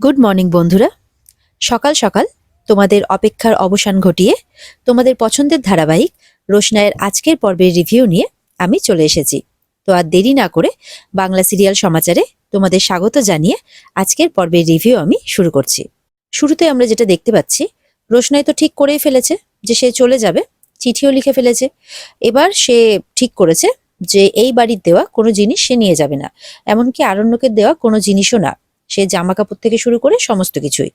Good morning বন্ধুরা। সকাল সকাল তোমাদের অপেক্ষার অবসান ঘটিয়ে তোমাদের পছন্দের ধারাবাহিক রোশনায়ের আজকের পর্বের রিভিউ নিয়ে আমি চলে এসেছি। তো আর দেরি না করে বাংলা সিরিয়াল সমাচারে তোমাদের স্বাগত জানিয়ে আজকের পর্বের রিভিউ আমি শুরু করছি। শুরুতে আমরা যেটা দেখতে পাচ্ছি, রোশনাই তো ঠিক করেই ফেলেছে যে সে চলে যাবে, চিঠিও লিখে ফেলেছে। এবার সে ঠিক করেছে যে এই বাড়ির দেওয়া কোনো জিনিস সে নিয়ে যাবে না, এমনকি আরণ্যকের দেওয়া কোনো জিনিসও না। সে জামা কাপড় থেকে শুরু করে সমস্ত কিছুই।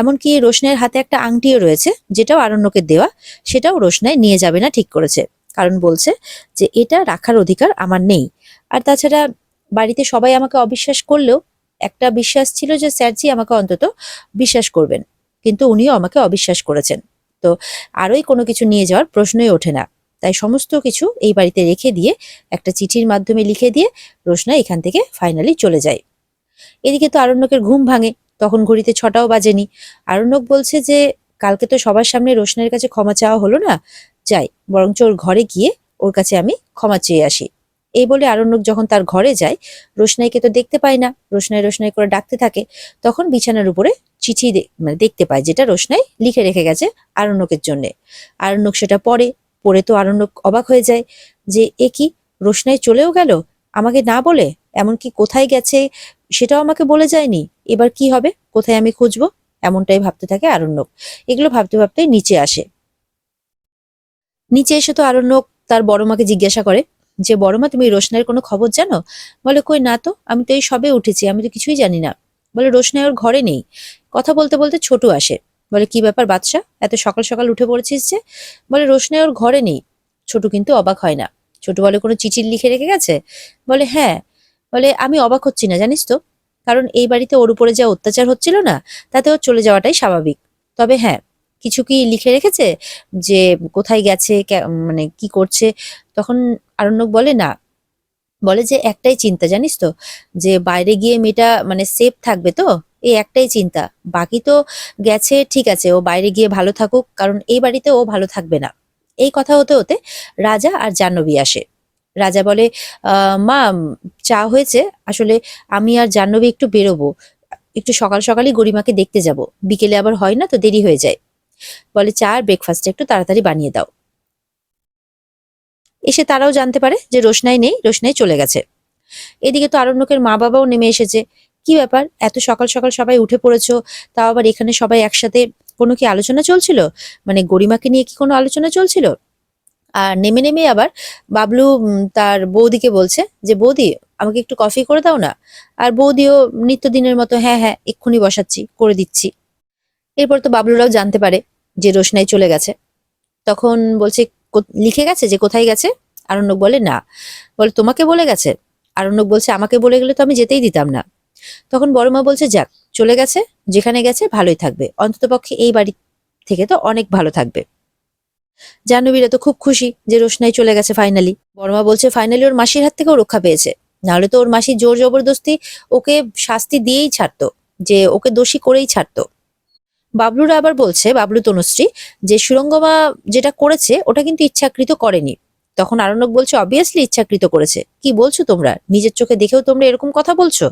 এমনকি রোশনাইয়ের হাতে একটা আংটিও রয়েছে, যেটাও আরণ্যকের দেওয়া, সেটাও রোশনাই নিয়ে যাবে না ঠিক করেছে। কারণ বলছে যে, এটা রাখার অধিকার আমার নেই। আর তাছাড়া বাড়িতে সবাই আমাকে অবিশ্বাস করলেও একটা বিশ্বাস ছিল যে, স্যারজি আমাকে অন্তত বিশ্বাস করবেন। কিন্তু উনিও আমাকে অবিশ্বাস করেছেন। তো আরোই কোনো কিছু নিয়ে যাওয়ার প্রশ্নই ওঠে না। তাই সমস্ত কিছু এই বাড়িতে রেখে দিয়ে, একটা চিঠির মাধ্যমে লিখে দিয়ে রোশনা এখান থেকে ফাইনালি চলে যায়। এদিকে তো আরণ্যকের ঘুম ভাঙে, তখন ঘড়িতে ছটাও বাজেনি। আরণ্যক বলছে যে, কালকে তো সবার সামনে রোশনের কাছে ক্ষমা চাওয়া হলো না? যাই, বরঞ্চ ওর ঘরে গিয়ে ওর কাছে আমি ক্ষমা চেয়ে আসি। এই বলে আরণ্যক যখন তার ঘরে যায়, রোশনাইকে তো দেখতে পায় না। রোশনাই রোশনাই করে ডাকতে থাকে। তখন বিছানার উপরে চিঠি মানে দেখতে পায়, যেটা রোশনাই লিখে রেখে গেছে আরণ্যকের জন্যে। আরণ্যক সেটা পড়ে পড়ে তো আরণ্যক অবাক হয়ে যায় যে, এ কি? রোশনাই চলেও গেল? আমাকে না বলে এমনকি কোথায় গেছে সেটাও আমাকে বলে যায়নি। এবার কি হবে? কোথায় আমি খুঁজবো? এমনটাই ভাবতে থাকে আরণ্যক। এগুলো ভাবতে ভাবতে নিচে আসে। নিচে এসে তো আরণ্যক তার বড় মাকে জিজ্ঞাসা করে যে বড় মা তুমি রোশনাইয়ের কোনো খবর জানো? বলে, কই না তো, আমি তো এই সবে উঠেছি, আমি তো কিছুই জানি না। বলে, রোশনাই ওর ঘরে নেই। কথা বলতে বলতে ছোট আসে। বলে, কি ব্যাপার বাদশা? এত সকাল সকাল উঠে পড়েছিস যে? বলে, রোশনাই ওর ঘরে নেই। ছোট কিন্তু অবাক হয় না। ছোট বলে, কোনো চিঠি লিখে রেখে গেছে? বলে হ্যাঁ বলে আমি অবাক হচ্ছি না, জানিস তো? কারণ এই বাড়িতে ওর উপরে যা অত্যাচার হচ্ছিল না, তাতে ওর চলে যাওয়াটাই স্বাভাবিক। তবে হ্যাঁ কিছু কি লিখে রেখেছে যে কোথায় গেছে মানে কি করছে? তখন আরণ্যক বলে, না। বলে যে, একটাই চিন্তা, জানিস তো, যে বাইরে গিয়ে মেয়েটা মানে সেফ থাকবে তো? এই একটাই চিন্তা। বাকি তো গেছে, ঠিক আছে, ও বাইরে গিয়ে ভালো থাকুক, কারণ এই বাড়িতে ও ভালো থাকবে না। এই কথা হতে হতে রাজা আর জাহ্নবী আসে। রাজা বলে মা, চা হয়েছে, আসলে আমি আর জাহ্নবী একটু বেরোবো। একটু সকাল সকালই গরিমাকে দেখতে যাব। বিকেলে আবার হয় না তো দেরি হয়ে যায়। বলে, চা আর ব্রেকফাস্ট একটু তাড়াতাড়ি বানিয়ে দাও। এসে তারাও জানতে পারে যে রোশনাই নেই, রোশনাই চলে গেছে। এদিকে তো আরণ্যকের মা বাবাও নেমে এসেছে। কি ব্যাপার? এত সকাল সকাল সবাই উঠে পড়েছো? তাও আবার এখানে সবাই একসাথে কোনো কি আলোচনা চলছিল? মানে গরিমাকে নিয়ে কি কোনো আলোচনা চলছিল? আর নেমে নেমে আবার বাবলু তার বৌদিকে বলছে যে, বৌদি, আমাকে একটু কফি করে দাও না? আর বৌদিও নিত্যদিনের মতো হ্যাঁ হ্যাঁ এক্ষুনি বসাচ্ছি, করে দিচ্ছি। এরপর তো বাবলুরাও জানতে পারে যে রোশনাই চলে গেছে। তখন বলছে, "কো- লিখে গেছে যে কোথায় গেছে? আরণ্যক বলে, না। বলে, তোমাকে বলে গেছে? আরণ্যক বলছে, আমাকে বলে গেলে তো আমি যেতেই দিতাম না। তখন বড় মা বলছে, যাক, চলে গেছে, যেখানে গেছে ভালোই থাকবে। অন্ততপক্ষে এই বাড়ি থেকে তো অনেক ভালো থাকবে। জাহ্নবীরা তো খুব খুশি যে রোশনাই চলে গেছে ফাইনালি বড়মা বলছে ফাইনালি ওর মাসির হাত থেকেও রক্ষা পেয়েছে। নাহলে তো ওর মাসি জোর জবরদস্তি ওকে শাস্তি দিয়েই ছাড়তো, যে ওকে দোষী করেই ছাড়তো। বাবলুরা আবার বলছে, বাবলু তনুশ্রী, যে সুরঙ্গমা যেটা করেছে, ওটা কিন্তু ইচ্ছাকৃত করেনি। তখন আরণ্যক বলছে অবভিয়াসলি ইচ্ছাকৃত করেছে। কি বলছো তোমরা? নিজের চোখে দেখেও তোমরা এরকম কথা বলছো?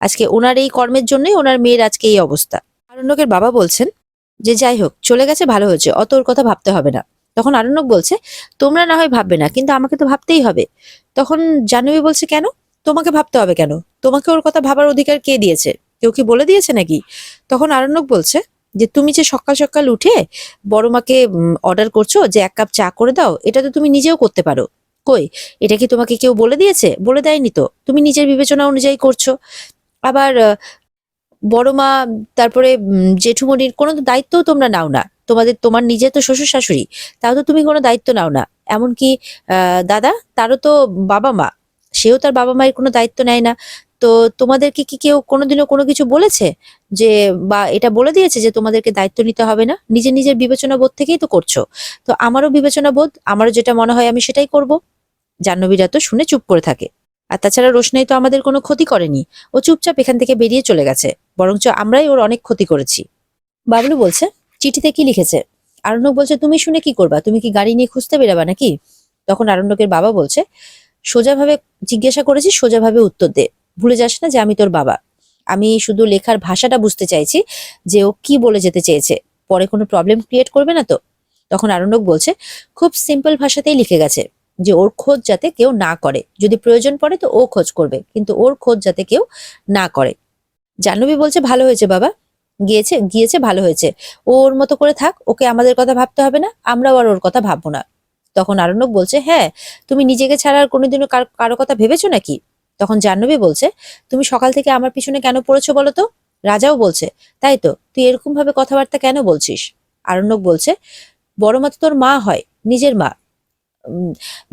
আজকে ওনার এই কর্মের জন্যই ওনার মেয়ের আজকে এই অবস্থা। আরণ্যকের বাবা বলছেন যে যাই হোক, চলে গেছে, ভালো হয়েছে। অত ওর কথা ভাবতে হবে না। তখন আরণ্যক বলছে, তোমরা না হয় ভাববে না, কিন্তু আমাকে তো ভাবতেই হবে। তখন জাহ্নবী বলছে, কেন? তোমাকে ভাবতে হবে কেন? তোমাকে ওর কথা ভাবার অধিকার কে দিয়েছে? কেউ কি বলে দিয়েছে নাকি? তখন আরণ্যক বলছে, যে তুমি যে সকাল সকাল উঠে বড় মাকে অর্ডার করছ যে এক কাপ চা করে দাও, এটা তো তুমি নিজেও করতে পারো। কই? এটা কি তোমাকে কেউ বলে দিয়েছে? বলে দেয়নি তো। তুমি নিজের বিবেচনা অনুযায়ী করছ। আবার বড় মা, তারপরে জেঠুমনির কোনো তো দায়িত্বও তোমরা নাও না। তোমাদের, তোমার নিজে তো শ্বশুর শাশুড়ি, তাও তো তুমি কোনো দায়িত্ব নাও না। এমনকি দাদা, তারও তো বাবা মা, সেও তার বাবা মায়ের কোনো দায়িত্ব নেয় না। তো তোমাদেরকে কি কেউ কোনোদিনও কোনো কিছু বলেছে? যে, বা এটা বলে দিয়েছে যে তোমাদেরকে দায়িত্ব নিতে হবে না? নিজের নিজের বিবেচনা বোধ থেকেই তো করছ। তো আমারও বিবেচনা বোধ আমারও যেটা মনে হয় আমি সেটাই করব। জাহ্নবীরা তো শুনে চুপ করে থাকে। আর তাছাড়া রোশনাই তো আমাদের কোনো ক্ষতি করেনি। ও চুপচাপ এখান থেকে বেরিয়ে চলে গেছে, বরঞ্চ আমরাই ওর অনেক ক্ষতি করেছি। বাবলু বলছে, চিঠিতে কি লিখেছে? আরণ্যক বলছে, তুমি শুনে কি করবা? তুমি কি গাড়ি নিয়ে খুঁজতে বেরাবা নাকি? তখন আরণ্যকের বাবা বলছে, সোজাভাবে জিজ্ঞাসা করেছি, সোজাভাবে উত্তর দে। ভুলে যাস না যে আমি তোর বাবা। আমি শুধু লেখার ভাষাটা বুঝতে চাইছি যে ও কি বলে যেতে চেয়েছে। পরে কোনো প্রবলেম ক্রিয়েট করবে না তো? তখন আরণ্যক বলছে, খুব সিম্পল ভাষাতেই লিখে গেছে। যে ওর খোঁজ যাতে কেউ না করে। যদি প্রয়োজন পড়ে তো ও খোঁজ করবে, কিন্তু ওর খোঁজ যাতে কেউ না করে। জাহ্নবী বলছে, ভালো হয়েছে বাবা। গিয়েছে গিয়েছে, ভালো হয়েছে। ওর মতো করে থাক, ওকে আমাদের কথা ভাবতে হবে না, আমরাও আর ওর কথা ভাববো না। তখন আরণ্যক বলছে হ্যাঁ তুমি নিজেকে ছাড়া আর কোনোদিনও কার- কথা ভেবেছো নাকি? তখন জাহ্নবী বলছে, তুমি সকাল থেকে আমার পিছনে কেন পড়েছো বলো তো? রাজাও বলছে, তাই তো, তুই এরকম ভাবে কথাবার্তা কেন বলছিস? আরণ্যক বলছে, বড় মা তোর মা হয়, নিজের মা।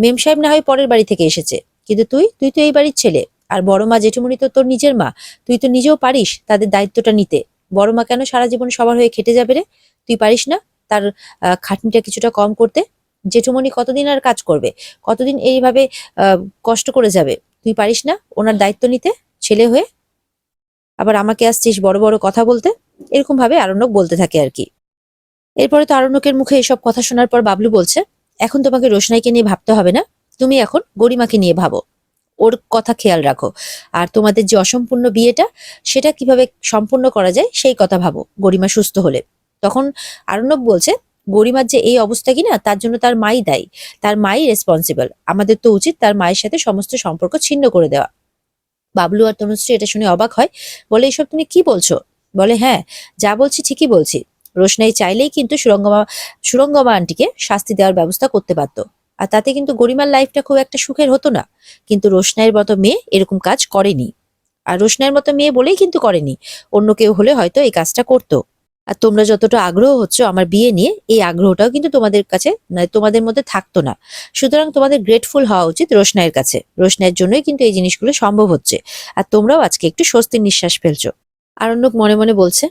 মেম সাহেব না হয় পরের বাড়ি থেকে এসেছে। কিন্তু তুই? তুই তো এই বাড়ির ছেলে। আর বড় মা জেঠুমনি তো তোর নিজের মা। তুই তো নিজেও পারিস তাদের দায়িত্বটা নিতে। বড় মা কেন সারা জীবন সবার হয়ে খেটে যাবে রে? তুই পারিস না তার খাটনিটা কিছুটা কম করতে? জেঠুমনি কতদিন আর কাজ করবে? কতদিন এইভাবে কষ্ট করে যাবে? তুই পারিস না ওনার দায়িত্ব নিতে ছেলে হয়ে? আবার আমাকে আসছিস বড় বড় কথা বলতে? এরকম ভাবে আরণ্যক বলতে থাকে আর কি। এরপরে তো আরণ্যকের মুখে এসব কথা শোনার পর বাবলু বলছে এখন তোমাকে রোশনাইকে নিয়ে ভাবতে হবে না? তুমি এখন গরিমাকে নিয়ে ভাবো। ওর কথা খেয়াল রাখো। আর তোমাদের যে অসম্পূর্ণ বিয়েটা, সেটা কীভাবে সম্পূর্ণ করা যায়, সেই কথা ভাবো, গরিমা সুস্থ হলে। তখন আরণ্যক বলছে, গরিমার যে এই অবস্থা কিনা, তার জন্য তার মাই দায়ী। তার মাই রেসপন্সিবল আমাদের তো উচিত তার মায়ের সাথে সমস্ত সম্পর্ক ছিন্ন করে দেওয়া। বাবলু আর তনুশ্রী এটা শুনে অবাক হয়। বলে, এসব তুমি কি বলছো? বলে হ্যাঁ যা বলছি ঠিকই বলছি। রোশনাই চাইলেই কিন্তু সুরঙ্গমা সুরঙ্গমা আন্টিকে শাস্তি দেওয়ার ব্যবস্থা করতে পারতো আর তাতে কিন্তু গরিমার লাইফটা খুব একটা সুখের হতো না। কিন্তু রোশনাইয়ের মতো মেয়ে এরকম কাজ করেনি। আর রোশনাইয়ের মতো মেয়ে বলেই কিন্তু করেনি। অন্য কেউ হলে হয়তো এই কাজটা করতো। আর তোমরা যতটা আগ্রহ হচ্ছ আমার বিয়ে নিয়ে, এই আগ্রহটাও কিন্তু তোমাদের কাছে তোমাদের মধ্যে থাকতো না। সুতরাং তোমাদের গ্রেটফুল হওয়া উচিত রোশনাইয়ের কাছে। রোশনাইয়ের জন্যই কিন্তু এই জিনিসগুলো সম্ভব হচ্ছে। আর তোমরাও আজকে একটু স্বস্তির নিঃশ্বাস ফেলছো। আরণ্যক মনে মনে বলছে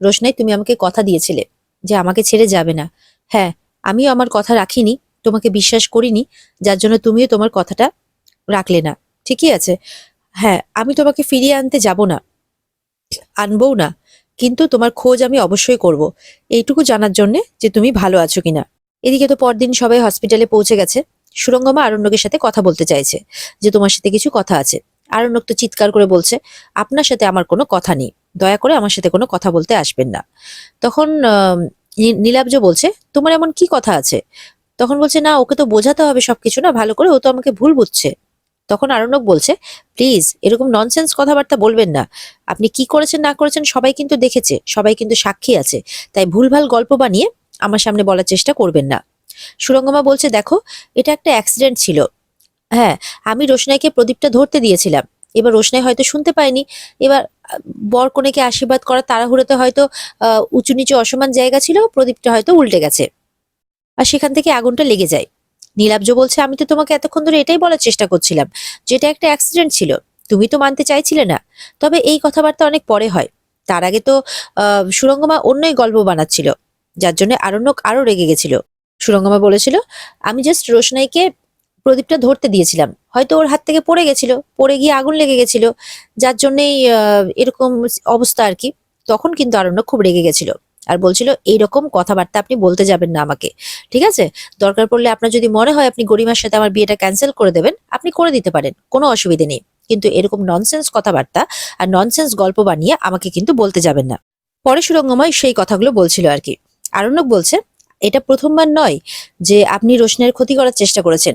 রোশনাই, তুমি আমাকে কথা দিয়েছিলে যে আমাকে ছেড়ে যাবে না। হ্যাঁ আমিও আমার কথা রাখিনি, তোমাকে বিশ্বাস করিনি, যার জন্য তুমিও তোমার কথাটা রাখলে না। ঠিকই আছে। হ্যাঁ আমি তোমাকে ফিরিয়ে আনতে যাব না, আনবও না, কিন্তু তোমার খোঁজ আমি অবশ্যই করব। এইটুকু জানার জন্য যে তুমি ভালো আছো কিনা। এদিকে তো পরদিন সবাই হসপিটালে পৌঁছে গেছে। সুরঙ্গমা আরণ্যকের সাথে কথা বলতে চাইছে যে তোমার সাথে কিছু কথা আছে। আরণ্যক তো চিৎকার করে বলছে, আপনার সাথে আমার কোনো কথা নেই। দয়া করে আমার সাথে কোনো কথা বলতে আসবেন না। তখন নীলাব্জ বলছে, তোমার এমন কি কথা আছে? তখন বলছে, না, ওকে তো বোঝাতে হবে সবকিছু না, ভালো করে ও তো আমাকে ভুল বুঝছে। তখন আরণ্যক বলছে, প্লিজ, এরকম ননসেন্স কথাবার্তা বলবেন না। আপনি কি করেছেন, না করেছেন সবাই কিন্তু দেখেছে, সবাই কিন্তু সাক্ষী আছে। তাই ভুলভাল গল্প বানিয়ে আমার সামনে বলার চেষ্টা করবেন না। সুরঙ্গমা বলছে, দেখো, এটা একটা অ্যাক্সিডেন্ট ছিল। হ্যাঁ আমি রোশনাইকে প্রদীপটা ধরতে দিয়েছিলাম। এবার রোশনাই হয়তো শুনতে পায়নি। এবার বর কনেকে আশীর্বাদ করার তাড়াহুড়োতে হয়তো উঁচু নিচু অসমান জায়গা ছিল, প্রদীপটা হয়তো উল্টে গেছে। আর সেখান থেকে আগুনটা লেগে যায়। নীলাব্জ বলছে, আমি তো তোমাকে এতক্ষণ ধরে এটাই বলার চেষ্টা করছিলাম, যেটা একটা অ্যাক্সিডেন্ট ছিল। তুমি তো মানতে চাইছিলে না। তবে এই কথাবার্তা অনেক পরে হয়। তার আগে তো সুরঙ্গমা অন্যই গল্প বানাচ্ছিল, যার জন্য আরণ্যক আরও রেগে গেছিল। সুরঙ্গমা বলেছিল, আমি জাস্ট রোশনাইকে প্রদীপটা ধরতে দিয়েছিলাম। হয়তো ওর হাত থেকে পড়ে গেছিল, পড়ে গিয়ে আগুন লেগে গেছিল, যার জন্যই এরকম অবস্থা আর কি। তখন কিন্তু আরণ্যক খুব রেগে গেছিল আর বলছিল, এইরকম কথাবার্তা আপনি বলতে যাবেন না আমাকে, ঠিক আছে? দরকার পড়লে আপনার যদি মনে হয় আপনি গরিমার সাথে আমার বিয়েটা ক্যান্সেল করে দেবেন, আপনি করে দিতে পারেন, কোনো অসুবিধে নেই। কিন্তু এরকম ননসেন্স কথাবার্তা আর ননসেন্স গল্প বানিয়ে আমাকে কিন্তু বলতে যাবেন না। পরে সুরঙ্গময় সেই কথাগুলো বলছিল আর কি। আরণ্যক বলছে, এটা প্রথমবার নয় যে আপনি রোশনের ক্ষতি করার চেষ্টা করেছেন।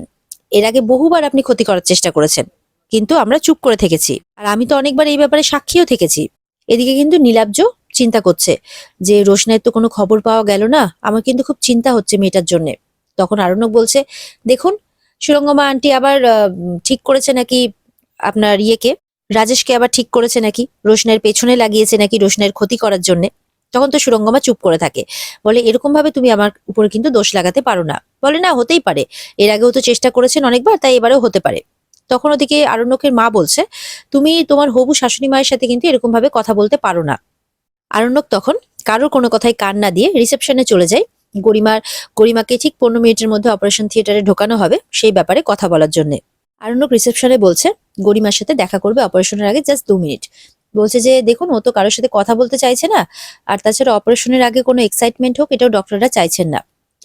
এর আগে বহুবার আপনি ক্ষতি করার চেষ্টা করেছেন। কিন্তু আমরা চুপ করে থেকেছি। আর আমি তো অনেকবার এই ব্যাপারে সাক্ষীও থেকেছি। এদিকে কিন্তু নীলাব্জ চিন্তা করছে যে রোশনের তো কোনো খবর পাওয়া গেল না। আমার কিন্তু খুব চিন্তা হচ্ছে মেয়েটার জন্য। তখন আরণ্যক বলছে, দেখুন, সুরঙ্গমা আন্টি আবার ঠিক করেছে নাকি আপনার ইয়েকে? রাজেশকে আবার ঠিক করেছে নাকি? রোশনের পেছনে লাগিয়েছে নাকি রোশনের ক্ষতি করার জন্য? তখন তো সুরঙ্গমা চুপ করে থাকে। বলে এরকম ভাবে তুমি আমার উপরে কিন্তু দোষ লাগাতে পারো না। বলে, না, হতেই পারে। এর আগেও তো চেষ্টা করেছেন অনেকবার, তাই এবারেও হতে পারে। তখন ওদিকে আরণ্যকের মা বলছে, তুমি তোমার হবু শাশুড়ি মায়ের সাথে কিন্তু এরকম ভাবে কথা বলতে পারো না। আরণ্যক তখন কারোর কোনো কথায় কান না দিয়ে রিসেপশনে চলে যায়। গরিমার, গরিমাকে ঠিক পনেরো মিনিটের মধ্যে অপারেশন থিয়েটারে ঢোকানো হবে সেই ব্যাপারে কথা বলার জন্য। আরণ্যক রিসেপশনে বলছে, গরিমার সাথে দেখা করবে অপারেশনের আগে জাস্ট দু মিনিট। বলছে যে, দেখুন, ও তো কারোর সাথে কথা বলতে চাইছে না। আর তাছাড়া অপারেশনের আগে কোনো এক্সাইটমেন্ট হোক, এটাও ডক্টররা চাইছেন না।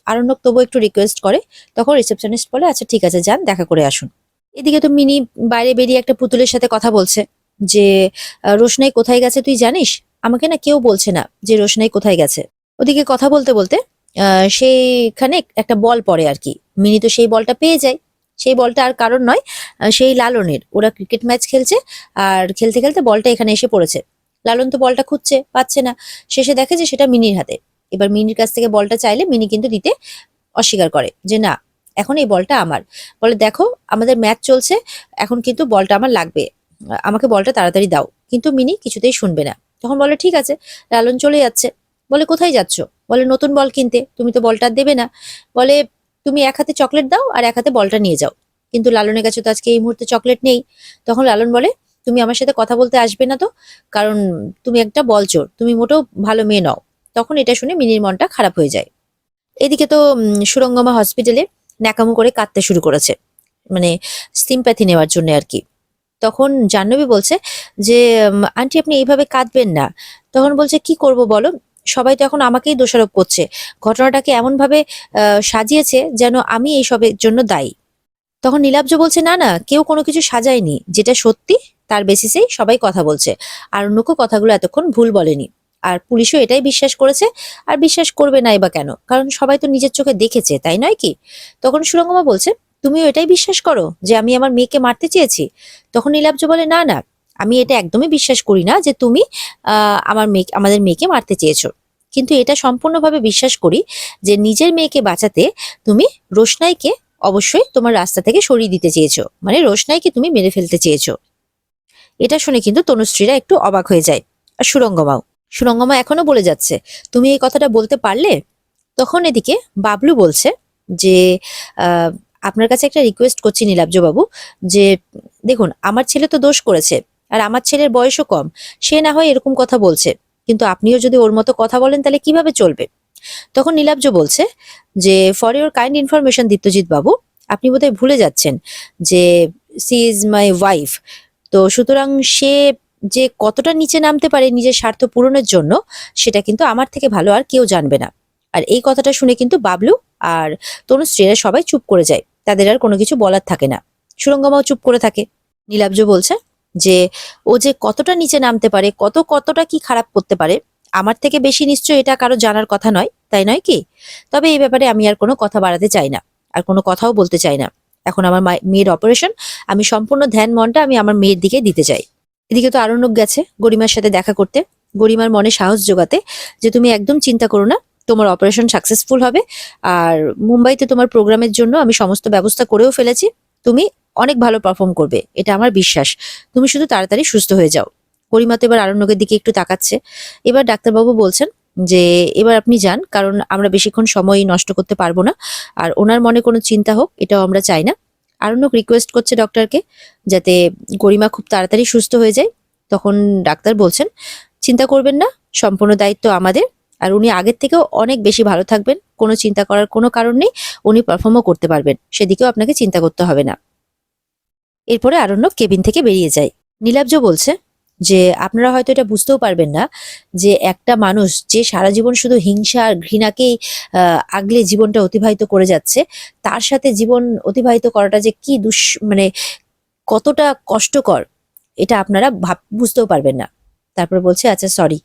আরণ্যক তবু একটু রিকোয়েস্ট করে, তখন রিসেপশনিস্ট বলে আচ্ছা ঠিক আছে, যান, দেখা করে আসুন। এদিকে তো মিনি বাইরে বেরিয়ে একটা পুতুলের সাথে কথা বলছে যে রোশনাই কোথায় গেছে তুই জানিস? আমাকে না কেউ বলছে না যে, রোশনাই কোথায় গেছে। ওদিকে কথা বলতে বলতে সেইখানে একটা বল পড়ে আর কি। মিনি তো সেই বলটা পেয়ে যায়। সেই বলটা আর কারণ নয় সেই লালনের। ওরা ক্রিকেট ম্যাচ খেলছে আর খেলতে খেলতে বলটা এখানে এসে পড়েছে। লালন তো বলটা খুঁজছে, পাচ্ছে না। শেষে দেখে যে সেটা মিনির হাতে। এবার মিনির কাছ থেকে বলটা চাইলে মিনি কিন্তু দিতে অস্বীকার করে যে না, এখন এই বলটা আমার। বলে দেখো, আমাদের ম্যাচ চলছে, এখন কিন্তু বলটা আমার লাগবে। আমাকে বলটা তাড়াতাড়ি দাও। কিন্তু মিনি কিছুতেই শুনবে না। তখন বলে, ঠিক আছে। লালন চলে যাচ্ছে। বলে, কোথায় যাচ্ছ? বলে, নতুন বল কিনতে। তুমি তো বলটা দেবে না। বলে তুমি এক হাতে চকলেট দাও আর এক হাতে বলটা নিয়ে যাও। কিন্তু লালনের কাছে তো আজকে এই মুহূর্তে চকলেট নেই। তখন লালন বলে, তুমি আমার সাথে কথা বলতে আসবে না তো? কারণ তুমি একটা বল চোর, তুমি মোটেও ভালো মেয়ে নও। তখন এটা শুনে মিনির মনটা খারাপ হয়ে যায়। এদিকে তো সুরঙ্গমা হসপিটালে ন্যাকামো করে কাঁদতে শুরু করেছে। মানে সিম্প্যাথি নেওয়ার জন্য আর কি। তখন জাহ্নবী বলছে যে আন্টি আপনি এইভাবে কাঁদবেন না। তখন বলছে, কি করব বলো? সবাই তো এখন আমাকেই দোষারোপ করছে। ঘটনাটাকে এমন ভাবে সাজিয়েছে যেন আমি এইসবের জন্য দায়ী। তখন নীলাব্জ বলছে, না না, কেউ কোনো কিছু সাজায়নি। যেটা সত্যি, তার বেসিসেই সবাই কথা বলছে। আর অন্যকে কথাগুলো এতক্ষণ ভুল বলেনি। আর পুলিশও এটাই বিশ্বাস করেছে। আর বিশ্বাস করবে নাই বা কেন? কারণ সবাই তো নিজের চোখে দেখেছে, তাই নয় কি? তখন সুরঙ্গমা বলছে, তুমিও এটাই বিশ্বাস করো যে আমি আমার মেয়েকে মারতে চেয়েছি? তখন নীলাব্জ বলে, না না আমি এটা একদমই বিশ্বাস করি না যে তুমি আমার মেয়ে, আমাদের মেয়েকে মারতে চেয়েছো। কিন্তু এটা সম্পূর্ণভাবে বিশ্বাস করি যে নিজের মেয়েকে বাঁচাতে তুমি রোশনাইকে অবশ্যই তোমার রাস্তা থেকে সরিয়ে দিতে চেয়েছো। মানে রোশনাইকে তুমি মেরে ফেলতে চেয়েছো। এটা শুনে কিন্তু তনুশ্রীরা একটু অবাক হয়ে যায়। আর সুরঙ্গমাও, সুরঙ্গমা এখনও বলে যাচ্ছে, তুমি এই কথাটা বলতে পারলে? তখন এদিকে বাবলু বলছে যে আপনার কাছে একটা রিকোয়েস্ট করছি নীলাব্জ বাবু যে, দেখুন, আমার ছেলে তো দোষ করেছে আর আমার ছেলের বয়সও কম, সে না হয় এরকম কথা বলছে। কিন্তু আপনিও যদি ওর মতো কথা বলেন, তাহলে কীভাবে চলবে? তখন নীলাব্জ বলছে যে ফর ইউর কাইন্ড ইনফরমেশন দিত্যজিৎ বাবু, আপনি বোধহয় ভুলে যাচ্ছেন যে সি ইজ মাই ওয়াইফ তো সুতরাং সে যে কতটা নিচে নামতে পারে নিজের স্বার্থ পূরণের জন্য, সেটা কিন্তু আমার থেকে ভালো আর কেউ জানবে না। আর এই কথাটা শুনে কিন্তু বাবলু আর তনুশ্রীরা সবাই চুপ করে যায়। তাদের আর কোনো কিছু বলার থাকে না। সুরঙ্গমাও চুপ করে থাকে। নীলাব্জ বলছে যে ও যে কতটা নিচে নামতে পারে, কত, কতটা কি খারাপ করতে পারে, আমার থেকে বেশি নিশ্চয় এটা কারও জানার কথা নয়, তাই নয় কি? তবে এই ব্যাপারে আমি আর কোনো কথা বাড়াতে চাই না, আর কোনো কথাও বলতে চাই না। এখন আমার মেয়ের অপারেশন আমি সম্পূর্ণ ধ্যান মনটা আমি আমার মেয়ের দিকে দিতে চাই। এদিকে তো আরণ্যক গেছে গরিমার সাথে দেখা করতে। গরিমার মনে সাহস জোগাতে যে তুমি একদম চিন্তা করো না, তোমার অপারেশন সাকসেসফুল হবে, আর মুম্বাইতে তোমার প্রোগ্রামের জন্য আমি সমস্ত ব্যবস্থা করেও ফেলেছি। তুমি অনেক ভালো পারফর্ম করবে, এটা আমার বিশ্বাস। তুমি শুধু তাড়াতাড়ি সুস্থ হয়ে যাও। গরিমা তো এবার আরণ্যকের দিকে একটু তাকাচ্ছে। এবার ডাক্তারবাবু বলছেন যে, এবার আপনি যান, কারণ আমরা বেশিক্ষণ সময় নষ্ট করতে পারব না। আর ওনার মনে কোনো চিন্তা হোক, এটাও আমরা চাই না। আরণ্যক রিকোয়েস্ট করছে ডক্টরকে যাতে গরিমা খুব তাড়াতাড়ি সুস্থ হয়ে যায়। তখন ডাক্তার বলছেন, চিন্তা করবেন না, সম্পূর্ণ দায়িত্ব আমাদের। আর উনি আগের থেকেও অনেক বেশি ভালো থাকবেন। কোনো চিন্তা করার কোনো কারণ নেই, উনি পারফর্মও করতে পারবেন। সেদিকেও আপনাকে চিন্তা করতে হবে না। এরপরে আরণ্যক কেবিন থেকে বেরিয়ে যায়। নীলাব্জ বলছে যে, আপনারা হয়তো এটা বুঝতেও পারবেন না যে, একটা মানুষ যে সারা জীবন শুধু হিংসা আর ঘৃণাকেই আগলে জীবনটা অতিবাহিত করে যাচ্ছে, তার সাথে জীবন অতিবাহিত করাটা যে কি দুস মানে কতটা কষ্টকর, এটা আপনারা ভাব, বুঝতেও পারবেন না। তারপর বলছে আচ্ছা সরি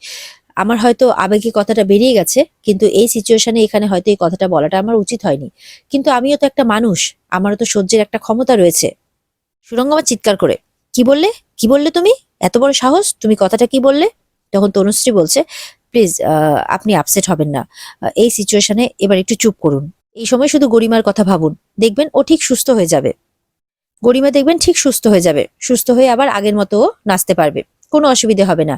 আমার হয়তো আবেগে কথাটা বেরিয়ে গেছে, কিন্তু এই সিচুয়েশনে এখানে হয়তো এই কথাটা বলাটা আমার উচিত হয়নি। কিন্তু আমিও তো একটা মানুষ, আমারও তো সহ্যের একটা ক্ষমতা রয়েছে। সুরঙ্গমা চিৎকার করে, কি বললে? কি বললে তুমি? এত বড় সাহস? তুমি কথাটা কি বললে? তখন তনুশ্রী বলছে, প্লিজ আপনি আপসেট হবেন না। এই সিচুয়েশনে এবার একটু চুপ করুন। এই সময় শুধু গরিমার কথা ভাবুন। দেখবেন ও ঠিক সুস্থ হয়ে যাবে। গরিমা দেখবেন ঠিক সুস্থ হয়ে যাবে। সুস্থ হয়ে আবার আগের মতো নাচতে পারবে। কোনো অসুবিধে হবে না।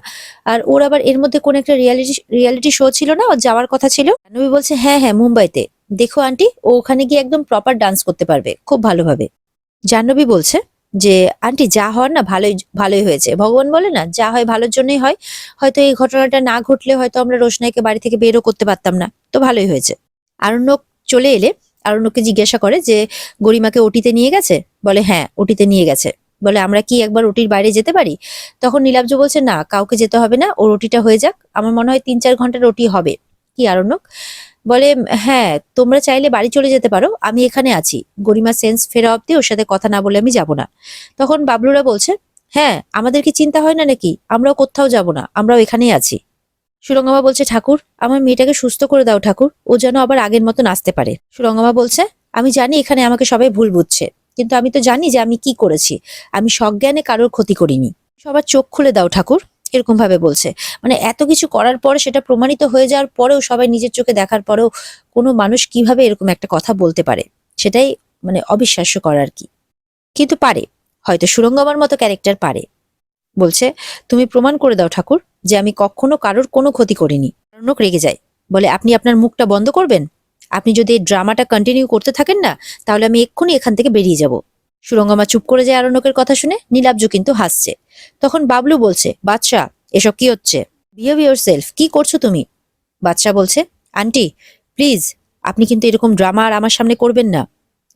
আর ওর আবার এর মধ্যে কোন একটা রিয়ালিটি রিয়ালিটি শো ছিল না? ওর যাওয়ার কথা ছিল? জাহ্নবী বলছে হ্যাঁ হ্যাঁ মুম্বাইতে। দেখো আন্টি ও ওখানে গিয়ে একদম প্রপার ডান্স করতে পারবে। খুব ভালোভাবে জাহ্নবী বলছে যে, আন্টি, যা হওয়ার না ভালোই ভালোই হয়েছে। ভগবান বলে না, যা হয় ভালোর জন্যই হয়। হয়তো এই ঘটনাটা না ঘটলে হয়তো আমরা রোশনাইকে বাড়ি থেকে বেরও করতে পারতাম না। তো ভালোই হয়েছে। আরণ্যক চলে এলে আরণ্যককে জিজ্ঞাসা করে যে, গরিমাকে ওটিতে নিয়ে গেছে? বলে হ্যাঁ ওটিতে নিয়ে গেছে। বলে, আমরা কি একবার ওটির বাইরে যেতে পারি? তখন নীলাব্জ বলছে, না, কাউকে যেতে হবে না, ওর ওটিটা হয়ে যাক। আমার মনে হয় তিন চার ঘণ্টার ওটি হবে। কি আরণ্যক? বলে হ্যাঁ তোমরা চাইলে বাড়ি চলে যেতে পারো, আমি এখানে আছি। গরিমা সেন্স ফেরা অব্দি ওর সাথে কথা না বলে আমি যাব না। তখন বাবলুরা বলছে হ্যাঁ আমাদের কি চিন্তা হয় না নাকি? আমরাও কোথাও যাব না, আমরাও এখানেই আছি। সুরঙ্গমা বলছে, ঠাকুর, আমার মেয়েটাকে সুস্থ করে দাও ঠাকুর, ও যেন আবার আগের মতো নাচতে পারে। সুরঙ্গমা বলছে, আমি জানি এখানে আমাকে সবাই ভুল বুঝছে, কিন্তু আমি তো জানি যে আমি কি করেছি। আমি সজ্ঞানে কারোর ক্ষতি করিনি। সবার চোখ খুলে দাও ঠাকুর। এরকম ভাবে বলছে। মানে এত কিছু করার পরে সেটা প্রমাণিত হয়ে যাওয়ার পরেও সবাই নিজের চোখে দেখার পরেও কোনো মানুষ কীভাবে এরকম একটা কথা বলতে পারে? সেটাই মানে অবিশ্বাস্য করার কি। কিন্তু পারে। হয়তো সুরঙ্গমার মতো ক্যারেক্টার পারে। বলছে, তুমি প্রমাণ করে দাও ঠাকুর যে আমি কখনো কারোর কোনো ক্ষতি করিনি। অর্ণক রেগে যায়। বলে, আপনি আপনার মুখটা বন্ধ করবেন? আপনি যদি এই ড্রামাটা কন্টিনিউ করতে থাকেন না, তাহলে আমি এক্ষুনি এখান থেকে বেরিয়ে যাব। সুরঙ্গমা চুপ করে যায় আরণ্যকের কথা শুনে, নীলাব্জ কিন্তু হাসছে। তখন বাবলু বলছে বাদশাহ এসব কি হচ্ছে? বিহেভ ইউর সেলফ কি করছ তুমি? বাদশা বলছে, আন্টি প্লিজ আপনি কিন্তু এরকম ড্রামা আর আমার সামনে করবেন না।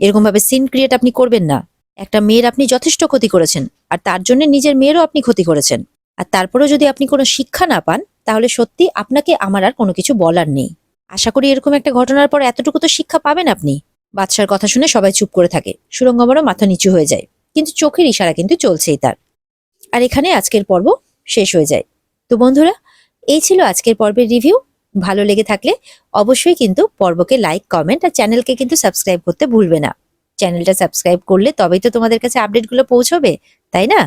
এরকম ভাবে সিন ক্রিয়েট আপনি করবেন না। একটা মেয়ের আপনি যথেষ্ট ক্ষতি করেছেন, আর তার জন্য নিজের মেয়েরও আপনি ক্ষতি করেছেন। আর তারপরেও যদি আপনি কোনো শিক্ষা না পান, তাহলে সত্যি আপনাকে আমার আর কোনো কিছু বলার নেই। আশা করি এরকম একটা ঘটনার পর এতটুকু তো শিক্ষা পাবেন আপনি। বাদশার কথা শুনে সবাই চুপ করে থাকে। সুরঙ্গমারও মাথা নিচু হয়ে যায়। কিন্তু চোখের ইশারা কিন্তু চলছেই তার। আর এখানে আজকের পর্ব শেষ হয়ে যায়। তো বন্ধুরা, এই ছিল আজকের পর্বের রিভিউ। ভালো লেগে থাকলে অবশ্যই কিন্তু পর্বকে লাইক, কমেন্ট আর চ্যানেলকে কিন্তু সাবস্ক্রাইব করতে ভুলবে না। চ্যানেলটা সাবস্ক্রাইব করলে তবেই তো তোমাদের কাছে আপডেটগুলো পৌঁছবে, তাই না?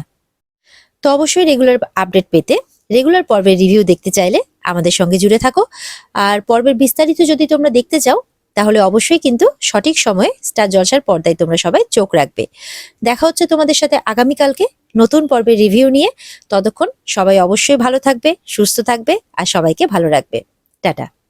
তো অবশ্যই রেগুলার আপডেট পেতে রেগুলার পর্বের রিভিউ দেখতে চাইলে আমাদের সঙ্গে জুড়ে থাকো। আর পর্বের বিস্তারিত যদি তোমরা দেখতে চাও তাহলে অবশ্যই কিন্তু সঠিক সময়ে স্টার জলসার পর্দায় তোমরা সবাই চোখ রাখবে। দেখা হচ্ছে তোমাদের সাথে আগামীকালকে নতুন পর্বের রিভিউ নিয়ে। ততক্ষণ সবাই অবশ্যই ভালো থাকবে, সুস্থ থাকবে আর সবাইকে ভালো রাখবে। টাটা।